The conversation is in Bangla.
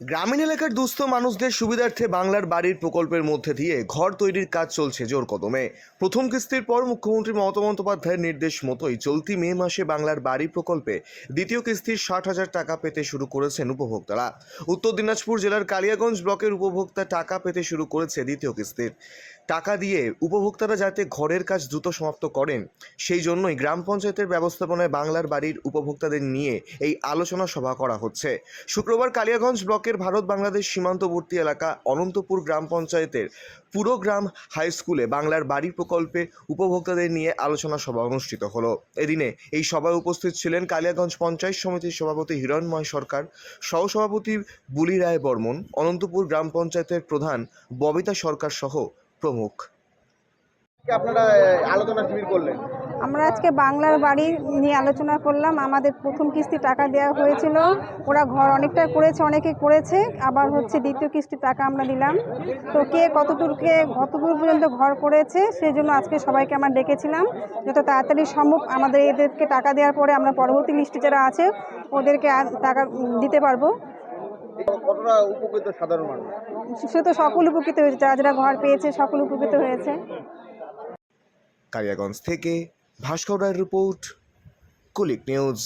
গ্রামীণ এলাকার দুস্থ মানুষদের সুবিধার্থে বাংলার বাড়ির প্রকল্পের মধ্যে দিয়ে ঘর তৈরির কাজ চলছে জোর কদমে। প্রথম কিস্তির পর মুখ্যমন্ত্রী মমতা বন্দ্যোপাধ্যায়ের নির্দেশ মতোই চলতি মে মাসে বাংলার বাড়ি প্রকল্পে দ্বিতীয় কিস্তির ষাট হাজার টাকা পেতে শুরু করেছেন উপভোক্তারা। উত্তর দিনাজপুর জেলার কালিয়াগঞ্জ ব্লকের উপভোক্তা টাকা পেতে শুরু করেছে দ্বিতীয় কিস্তির। টাকা দিয়ে উপভোক্তারা যাতে ঘরের কাজ দ্রুত সমাপ্ত করেন, সেই জন্যই গ্রাম পঞ্চায়েতের ব্যবস্থাপনায় বাংলার বাড়ির উপভোক্তাদের নিয়ে এই আলোচনা সভা করা হচ্ছে। শুক্রবার কালিয়াগঞ্জ ব্লকের ভারত বাংলাদেশ সীমান্তবর্তী এলাকা অনন্তপুর গ্রাম পঞ্চায়েতের পুরো গ্রাম হাই স্কুলে বাংলার বাড়ি প্রকল্পে উপভোক্তাদের নিয়ে আলোচনা সভা অনুষ্ঠিত হলো। এদিনে এই সভায় উপস্থিত ছিলেন কালিয়াগঞ্জ পঞ্চায়েত সমিতির সভাপতি হিরণময় সরকার, সহসভাপতি বুলি রায় বর্মন, অনন্তপুর গ্রাম পঞ্চায়েতের প্রধান ববিতা সরকার সহ প্রমুখ। আপনারা আলোচনা শিবির করলেন? আমরা আজকে বাংলার বাড়ি নিয়ে আলোচনা করলাম। আমাদের প্রথম কিস্তি টাকা দেওয়া হয়েছিল। ওরা ঘর অনেকটা করেছে অনেকে করেছে। আবার হচ্ছে দ্বিতীয় কিস্তি টাকা আমরা দিলাম। তো কে কতদূরকে কতদূর পর্যন্ত ঘর করেছে সেই জন্য আজকে সবাইকে আমরা ডেকেছিলাম। যত তাড়াতাড়ি সম্ভব আমাদের এদেরকে টাকা দেওয়ার পরে আমরা পরবর্তী লিস্টে যারা আছে ওদেরকে আর টাকা দিতে পারব। কতটা উপকৃত সাধারণ মানুষ? সে তো সকল উপকৃত হয়েছে। যারা যারা ঘর পেয়েছে সকল উপকৃত হয়েছে। কালিয়াগঞ্জ থেকে ভাস্কর রায়ের রিপোর্ট কুলিক নিউজ।